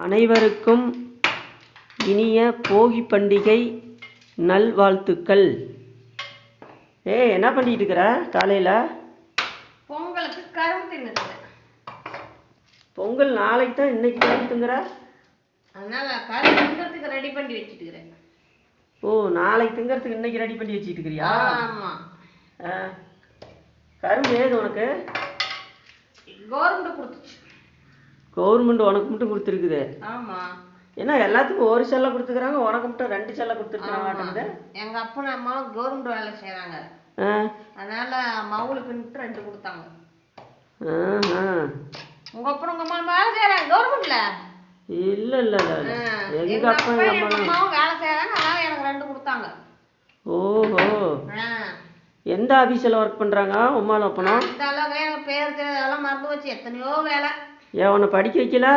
அனைவருக்கும் இனிய போகி பண்டிகை நல்வாழ்த்துக்கள். ஏய் என்ன பண்ணிட்டு இருக்கிற காலையில்? பொங்கலுக்கு கரும்பு தின்னுக்கிறேன் பொங்கல் நாளைக்கு தான் இன்னைக்கு திங்குற? அதனால கரும்பு தின்றதுக்கு ரெடி பண்ணி வச்சுட்டுக்கிறேன் ஓ நாளைக்கு திங்கறதுக்கு இன்னைக்கு ரெடி பண்ணி வச்சுட்டு இருக்கிறியா? ஆமா. ஆ. கரும்பு ஏது உனக்கு? கவர்மெண்ட் கொடுத்துச்சு. கவர்மெண்ட் உனக்கு மட்டும் கொடுத்துருக்குது. ஏன்னா எல்லாத்துக்கும் ஒரு செல்லை கொடுத்துக்கிறாங்க உனக்கு மட்டும் ரெண்டு செல்லை கொடுத்துருக்காங்க எங்க அப்பனும் அம்மாவும் கவர்மெண்ட் வேலை செய்றாங்க. ஆ. அதனால மவுளுக்குன்ட்டு ரெண்டு கொடுத்தாங்க. உங்க அப்பனும் உங்க அம்மா வேலை செய்றாங்க கவர்மெண்ட்ல இல்ல இல்ல இல்ல எங்க அப்பா அப்பா எங்க எங்க அம்மா அம்மாவும் வேலை செய்றாங்க அதனால எனக்கு ரெண்டு கொடுத்தாங்க. ஓஹோ. ஆ. எந்த ஆபீஸ்ல ஒர்க் பண்றாங்க உமால அப்பனும் இந்த அளவுக்கு எனக்கு பேர் தெரியாது அதெல்லாம் மறந்து வச்சு எத்தனையோ வேலை. ஏன் உன்னை படிக்க வைக்கல?